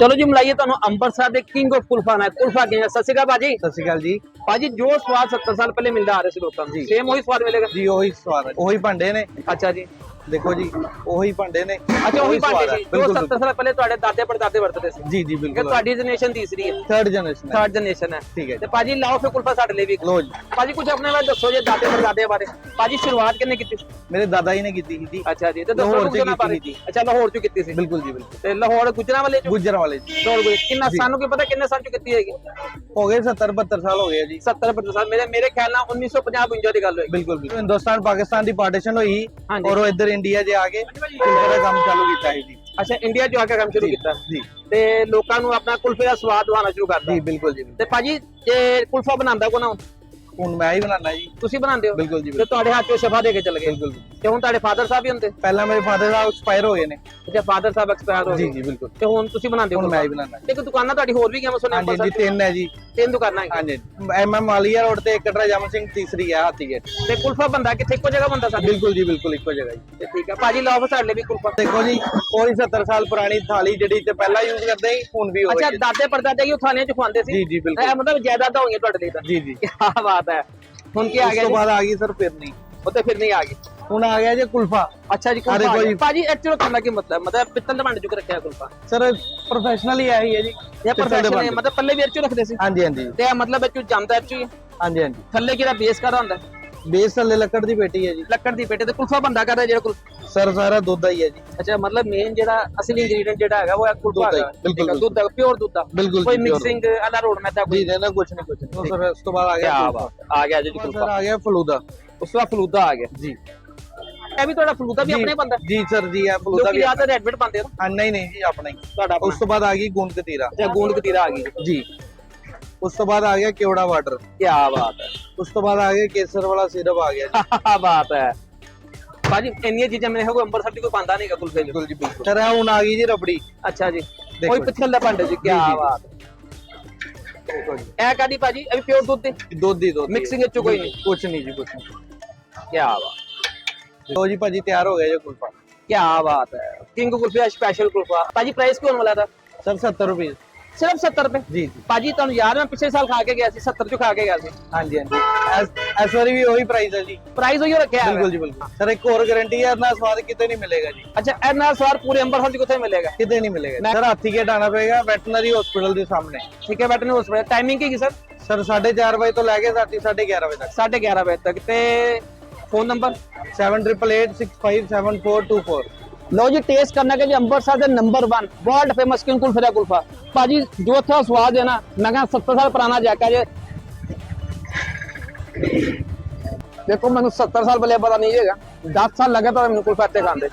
ਚਲੋ ਜੀ ਮਿਲਾਈਏ ਤੁਹਾਨੂੰ ਅੰਮ੍ਰਿਤਸਰ ਦੇ ਕਿੰਗ ਆਫ ਕੁਲਫਾ ਨਾਲ। ਕੁਲਫਾ ਕਿੰਗ ਸਤਿ ਸ਼੍ਰੀ ਅਕਾਲ ਭਾਜੀ। ਸਤਿ ਸ਼੍ਰੀ ਅਕਾਲ ਜੀ। ਭਾਜੀ ਜੋ ਸਵਾਦ 70 ਸਾਲ ਪਹਿਲੇ ਮਿਲਦਾ ਆ ਰਿਹਾ ਸੀ ਲੋਕਾਂ ਨੂੰ। ਜੀ। ਸੇਮ ਉਹੀ ਸਵਾਦ ਮਿਲੇਗਾ। ਜੀ ਉਹੀ ਸਵਾਦ ਹੈ ਉਹੀ ਭਾਂਡੇ ਨੇ। ਅੱਛਾ ਜੀ। ਦੇਖੋ ਜੀ ਉਹੀ ਭਾਂਡੇ ਨੇ ਅੱਛਾ ਉਹੀ ਭਾਂਡੇ ਸੀ ਜੋ ਬਿਲਕੁਲ 70 ਸਾਲ ਪਹਿਲੇ ਤੁਹਾਡੇ ਦਾਦੇ ਪੜਦਾਦੇ ਵਰਤਦੇ ਸੀ। ਜੀ ਜੀ ਬਿਲਕੁਲ। ਤੁਹਾਡੀ ਜਨਰੇਸ਼ਨ ਤੀਸਰੀ ਹੈ। ਥਰਡ ਜਨਰੇਸ਼ਨ ਹੈ। ਥਰਡ ਜਨਰੇਸ਼ਨ ਹੈ। ਠੀਕ ਹੈ ਤੇ ਭਾਜੀ ਲਾਓ ਫਿਰ ਕੁਲਫਾ ਸਾਡੇ ਲਈ ਵੀ ਲੋ ਜੀ। ਭਾਜੀ ਕੁਝ ਆਪਣੇ ਬਾਰੇ ਦੱਸੋ ਜੇ ਦਾਦੇ ਪੜਦਾਦੇ ਬਾਰੇ। ਭਾਜੀ ਸ਼ੁਰੂਆਤ ਕਿੰਨੇ ਕੀਤੀ ਮੇਰੇ ਦਾਦਾ ਜੀ ਨੇ ਕੀਤੀ ਸੀ ਜੀ। ਅੱਛਾ ਜੀ ਤੇ ਦੱਸੋ ਗੁਜਰਾਂ ਬਾਰੇ। ਸੀ। ਅੱਛਾ ਲਾਹੌਰ ਚ ਕੀਤੀ ਸੀ। ਬਿਲਕੁਲ ਜੀ ਬਿਲਕੁਲ। ਤੇ ਲਾਹੌਰ ਗੁਜਰਾਂ ਵਾਲੇ ਚ? ਗੁੱਜਰ ਵਾਲੇ ਲਾਹੌਰ ਗੁਜਰਾਂ। ਕਿੰਨਾ। ਸਾਨੂੰ ਕੀ ਪਤਾ ਕਿੰਨੇ ਸਾਲ ਚ ਕੀਤੀ ਹੈਗੀ? ਹੋ ਗਏ 70 72 ਸਾਲ ਹੋ ਗਏ ਜੀ। 70 ਸਾਲ। ਮੇਰੇ ਮੇਰੇ ਖਿਆਲ ਨਾਲ 1950 52 ਦੀ ਗੱਲ ਹੋਏਗੀ। ਬਿਲਕੁਲ ਬਿਲਕੁਲ। ਹਿੰਦੁਸਤਾਨ ਪਾਕਿਸਤਾਨ ਦੀ ਪਾਰਟੀਸ਼ਨ ਹੋਈ। ਔਰ ਉਹ ਇੱਧਰ ਇੰਡੀਆ 'ਚ ਆ ਕੇ ਕੁਲਫੇ ਦਾ ਕੰਮ ਚਾਲੂ ਕੀਤਾ ਹੈ ਜੀ। ਅੱਛਾ ਇੰਡੀਆ ਚ ਆ ਕੇ ਕੰਮ ਸ਼ੁਰੂ ਕੀਤਾ। ਜੀ। ਤੇ ਲੋਕਾਂ ਨੂੰ ਆਪਣਾ ਕੁਲਫੇ ਦਾ ਸਵਾਦ ਦਿਵਾਉਣਾ ਸ਼ੁਰੂ ਕਰਤਾ। ਜੀ ਬਿਲਕੁਲ ਜੀ। ਤੇ ਭਾਜੀ ਇਹ ਕੁਲਫਾ ਬਣਾਉਂਦਾ ਕੋਣ ਹੁਣ? ਮੈਂ ਹੀ ਬਣਾਉਣਾ ਜੀ। ਤੁਸੀਂ ਬਣਾਉਂਦੇ ਹੋ? ਬਿਲਕੁਲ ਜੀ ਤੇ ਤੁਹਾਡੇ ਹੱਥ 'ਚ ਸ਼ਫਾ ਦੇ ਕੇ ਚਲੇ ਗਏ। ਬਿਲਕੁਲ ਤੇ ਹੁਣ ਤੁਹਾਡੇ ਫਾਦਰ ਸਾਹਿਬ ਵੀ ਹੁੰਦੇ? ਪਹਿਲਾਂ ਮੇਰੇ ਫਾਦਰ ਸਾਹਿਬ ਐਕਸਪਾਇਰ ਹੋ ਗਏ ਨੇ। ਅੱਛਾ ਫਾਦਰ ਸਾਹਿਬ ਐਕਸਪਾਇਰ ਹੋ ਜੀ ਗਏ। ਜੀ ਬਿਲਕੁਲ। ਤੇ ਹੁਣ ਤੁਸੀਂ ਬਣਾਉਂਦੇ ਹੋ ਹੁਣ ਮੈਂ ਹੀ। ਬਣਾਉਣਾ ਤੇ ਇੱਕ ਦੁਕਾਨਾਂ ਤੁਹਾਡੀ ਹੋਰ ਵੀ ਕਿਵੇਂ ਸੁਣਿਆ ਹਾਂਜੀ ਜੀ ਤਿੰਨ ਹੈ ਜੀ। ਤਿੰਨ ਦੁਕਾਨਾਂ ਹੈ ਹਾਂਜੀ। ਐਮ ਐਮ ਮਾਲੀਆ ਰੋਡ ਤੇ ਕਟਰਾ ਜਮ ਸਿੰਘ ਤੀਸਰੀ ਹੈ ਹਾਥੀ ਗੇਟ ਤੇ ਕੁਲਫਾ ਬੰਦਾ ਕਿੱਥੇ? ਇੱਕੋ ਜਗ੍ਹਾ ਬੰਦਾ ਸਾਡੇ? ਬਿਲਕੁਲ ਜੀ ਬਿਲਕੁਲ ਇੱਕੋ ਜਗ੍ਹਾ ਜੀ। ਤੇ ਠੀਕ ਹੈ ਭਾਜੀ ਲਾਓ ਫਿਰ ਸਾਡੇ ਲਈ ਵੀ ਕੁਲਫਾ। ਦੇਖੋ ਜੀ ਉਹੀ 70 ਸਾਲ ਪੁਰਾਣੀ ਥਾਲੀ ਜਿਹੜੀ ਤੇ ਪਹਿਲਾਂ ਯੂਜ਼ ਕਰਦੇ ਸੀ ਹੁਣ ਵੀ ਅੱਛਾ ਉਹੀ ਦਾਦੇ ਪੜਦਾਦੇ ਕੀ ਉਹ 'ਚ ਖਵਾਉਂਦੇ ਸੀ? ਜੀ ਜੀ ਬਿਲਕੁਲ। ਇਹ ਮਤਲਬ ਜਾਇਦਾਦਾਂ ਹੋਈਆਂ ਤੁਹਾਡੇ ਲਈ ਤਾਂ। ਜੀ ਜੀ। ਕੀ ਬਾਤ ਹੈ। ਹੁਣ ਕੀ ਆ ਉਸ ਗਿਆ ਤੋਂ ਜੀ? ਬਾਅਦ ਆ ਗਈ ਸਰ ਫਿਰਨੀ। ਉੱਤੇ ਫਿਰ ਨਹੀਂ ਆ ਗਈ। ਹੁਣ ਆ ਗਿਆ ਜੀ ਕੁਲਫਾ। ਅੱਛਾ ਜੀ ਕੁਲਫਾ। ਆ ਗਿਆ। ਭਾਜੀ ਐਕਚੁਅਲ ਕਰਨਾ ਕੀ ਮਤਲਬ? ਮਤਲਬ ਪਿੱਤਲ ਦੇ ਭਾਂਡੇ ਚੁੱਕ ਰੱਖਿਆ ਕੁਲਫਾ? ਸਰ ਪ੍ਰੋਫੈਸ਼ਨਲ ਹੀ ਆਹੀ ਹੈ ਜੀ। ਇਹ ਪਿੱਤਲ ਦੇ ਪ੍ਰੋਫੈਸ਼ਨ ਹੈ ਭਾਂਡੇ। ਮਤਲਬ ਪੱਲੇ ਵੀ ਐਚੂ ਰੱਖਦੇ ਸੀ? ਹਾਂਜੀ ਹਾਂਜੀ। ਤੇ ਇਹ ਮਤਲਬ ਐਚੂ ਹੀ ਹੈ। ਹਾਂਜੀ ਹਾਂਜੀ। ਥੱਲੇ ਕਿਹੜਾ ਬੇਸ ਕਰਦਾ ਹੁੰਦਾ? ਬੇਸ ਥੱਲੇ ਲੱਕੜ ਦੀ ਪੇਟੀ ਹੈ ਜੀ। ਲੱਕੜ ਦੀ ਪੇਟੇ ਤੇ ਕੁਲਫਾ ਬੰਦਾ ਕਰਦਾ ਜਿਹੜਾ ਕੁਲ ਸਰ ਸਾਰਾ ਦੁੱਧ ਦਾ ਹੀ ਹੈ ਜੀ। ਅੱਛਾ ਮਤਲਬ ਮੇਨ ਜਿਹੜਾ ਅਸਲੀ ਇੰਗਰੀਡੀਐਂਟ ਜਿਹੜਾ ਹੈਗਾ ਉਹ ਹੈ ਕੁਲਫਾ ਦੁੱਧ ਦਾ ਹੀ, ਹੈਗਾ। ਬਿਲਕੁਲ, ਠੀਕ ਹੈ, ਦੁੱਧ ਦਾ ਪਿਓਰ ਦੁੱਧ ਦਾ। ਬਿਲਕੁਲ ਕੋਈ ਜੀ, pure ਮਿਕਸਿੰਗ ਅਲਾ ਰੋਡ ਮੈਦਾ ਕੋਈ ਜੀ ਜੀ ਨਾ ਕੁਝ ਨਹੀਂ ਕੁਝ ਨਹੀਂ। ਸਰ ਉਸ ਤੋਂ ਬਾਅਦ ਆ ਗਿਆ ਆ ਗਿਆ ਜੀ ਸਰ ਕੁਲਫਾ। ਆ ਗਿਆ ਫਲੂਦਾ। ਉਸ ਤੋਂ ਬਾਅਦ ਫਲੂਦਾ ਆ ਗਿਆ। ਜੀ। ਇਹ ਵੀ ਤੁਹਾਡਾ ਫਲੂਦਾ ਵੀ ਆਪਣੇ ਬੰਦਾ ਜੀ ਸਰ ਜੀ ਇਹ ਫਲੂਦਾ ਵੀ ਜ਼ਿਆਦਾ ਪਾਉਂਦੇ ਹੋ ਹਾਂ, ਨਹੀਂ ਨਹੀਂ ਜੀ ਆਪਣਾ ਹੀ। ਤੁਹਾਡਾ ਉਸ ਤੋਂ ਬਾਅਦ ਆ ਗਈ ਗੂੰਦ ਕਤੀਰਾ। ਜਾਂ ਗੂੰਦ ਕਤੀਰਾ ਆ ਗਈ। ਜੀ। ਉਸ ਤੋਂ ਬਾਅਦ ਆ ਗਿਆ ਕਿਉੜਾ ਵਾਟਰ ਕੀ ਬਾਤ ਹੈ। ਉਸ ਤੋਂ ਬਾਅਦ ਆ ਗਿਆ ਕੇਸਰ ਵਾਲਾ ਸਿਰਪ ਆ ਗਿਆ ਜੀ। ਕੀ ਬਾਤ ਹੈ। ਭਾਜੀ ਇੰਨੀਆਂ ਚੀਜ਼ਾਂ ਮੇਰੇ ਕੋਲ ਅੰਬਰਸਰ ਦੀ ਕੋਈ ਪਾਉਂਦਾ ਨਹੀਂਗਾ ਕੁਲਫੇ ਚ। ਬਿਲਕੁਲ ਜੀ ਬਿਲਕੁਲ। ਸਰ ਇਹ ਹੁਣ ਆ ਗਈ ਜੀ ਰਬੜੀ। ਅੱਛਾ ਜੀ। ਕੋਈ ਜੀ। ਪਿੱਤਲ ਦਾ ਭਾਂਡੇ ਜੀ ਕੀ। ਬਾਤ ਇਹ ਕਾਦੀ ਭਾਜੀ? ਵੀ ਪਿਓਰ ਦੁੱਧ ਦੀ? ਦੁੱਧ ਦੀ ਦੁੱਧ Mixing ਵਿੱਚ ਕੋਈ ਨਹੀਂ। ਕੁਝ ਨਹੀਂ ਜੀ ਕੁਝ ਨਹੀਂ। ਕੀ ਬਾਤ ਲੋ ਜੀ ਭਾਜੀ ਤਿਆਰ ਹੋ ਗਿਆ ਜੀ ਕੁਲਫਾ। ਕੀ ਬਾਤ ਹੈ। King kulfi special kulfa. ਭਾਜੀ ਪ੍ਰਾਈਸ ਕਿਉਂ ਵਾਲਾ ਦਾ ਸਰ 70 ਰੁਪਏ। ਸਿਰਫ 70 ਰੁਪਏ? ਜੀ ਜੀ। ਭਾਜੀ ਤੁਹਾਨੂੰ ਯਾਦ ਹੈ ਮੈਂ ਪਿਛਲੇ ਸਾਲ ਖਾ ਕੇ ਗਿਆ ਸੀ 70 ਚ ਖਾ ਕੇ ਗਿਆ ਸੀ। ਹਾਂਜੀ ਹਾਂਜੀ। ਇਸ- ਇਸ ਵਾਰੀ ਵੀ ਉਹੀ ਪ੍ਰਾਈਸ ਹੈ ਜੀ। ਪ੍ਰਾਈਸ ਉਹੀ ਰੱਖਿਆ ਹੈ ਬਿਲਕੁਲ ਜੀ ਬਿਲਕੁਲ। ਸਰ ਇੱਕ ਹੋਰ ਗਾਰੰਟੀ ਹੈ ਨਾ ਸਵਾਦ ਕਿਤੇ ਨਹੀਂ ਮਿਲੇਗਾ ਜੀ। ਅੱਛਾ ਇਹ ਨਾਲ ਸਵਾਰ ਪੂਰੇ ਅੰਬਰਸਰ ਚ ਕਿੱਥੇ ਮਿਲੇਗਾ? ਕਿਤੇ ਨਹੀਂ ਮਿਲੇਗਾ ਸਰ ਹਾਥੀ ਗੇਟ ਆਣਾ ਪਏਗਾ ਵੈਟਰਨਰੀ ਹਸਪੀਟਲ ਦੇ ਸਾਹਮਣੇ। ਠੀਕ ਹੈ ਬੈਠਨੇ ਉਸ ਵੇਲੇ ਟਾਈਮਿੰਗ ਕੀ ਸਰ ਸਰ 4:30 ਵਜੇ ਤੋਂ ਲੈ ਕੇ ਰਾਤੀ 11:30 ਵਜੇ ਤੱਕ। 11:30 ਵਜੇ ਤੱਕ ਤੇ ਫੋਨ ਨੰਬਰ 7888654424 ਲੋ ਜੀ ਟੇਸਟ ਕਰਨਾ ਕਿ ਜੀ ਅੰਮ੍ਰਿਤਸਰ ਦੇ ਨੰਬਰ 1 ਵਰਲਡ ਫੇਮਸ ਕਿੰਗ ਕੁਲਫੇ ਦਾ ਕੁਲਫਾ? ਭਾਜੀ, ਜੋ ਉੱਥੇ ਸਵਾਦ ਹੈ ਨਾ, ਮੈਂ ਕਹਿੰਦਾ 70 ਸਾਲ ਪੁਰਾਣਾ ਜਾਕਾ ਜੇ। ਦੇਖੋ, ਮੈਨੂੰ 70 ਸਾਲ ਪਹਿਲੇ ਪਤਾ ਨਹੀਂ ਹੈਗਾ। 10 ਸਾਲ ਲੱਗੇ ਤਾਂ ਮੈਨੂੰ ਕੁਲਫਾ ਇੱਥੇ ਖਾਂਦੇ।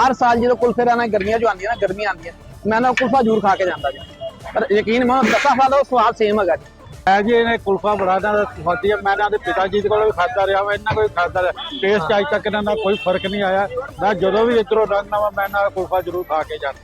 ਹਰ ਸਾਲ ਜਦੋਂ ਕੁਲਫੇ ਦਾ ਨਾ ਗਰਮੀਆਂ ਜੋ ਆਉਂਦੀਆਂ ਨਾ, ਗਰਮੀਆਂ ਆਉਂਦੀਆਂ, ਮੈਂ ਨਾ ਕੁਲਫਾ ਜ਼ਰੂਰ ਖਾ ਕੇ ਜਾਂਦਾ ਜੀ। ਪਰ ਯਕੀਨ ਮੰਨੋ 10 ਸਾਲ ਦਾ ਸਵਾਦ ਸੇਮ ਹੈਗਾ ਜੀ। ਮੈਂ ਜੀ ਇਹਨੇ ਕੁਲਫਾ ਬੜਾ ਦਾ ਸਵਾਦੀ ਹੈ ਮੈਂ ਇਹਨਾਂ ਦੇ ਪਿਤਾ ਜੀ ਦੇ ਕੋਲ ਵੀ ਖਾਦਾ ਰਿਹਾ ਵਾ ਇਹਨਾਂ ਕੋਈ ਖਾਦਾ ਰਿਹਾ। ਟੇਸਟ ਅੱਜ ਤੱਕ ਇਹਨਾਂ ਦਾ ਕੋਈ ਫ਼ਰਕ ਨਹੀਂ ਆਇਆ। ਮੈਂ ਜਦੋਂ ਵੀ ਇੱਧਰੋਂ ਲੰਘਦਾ ਵਾ, ਮੈਂ ਇਹਨਾਂ ਦਾ ਕੁਲਫਾ ਜ਼ਰੂਰ ਖਾ ਕੇ ਜਾਂਦਾ।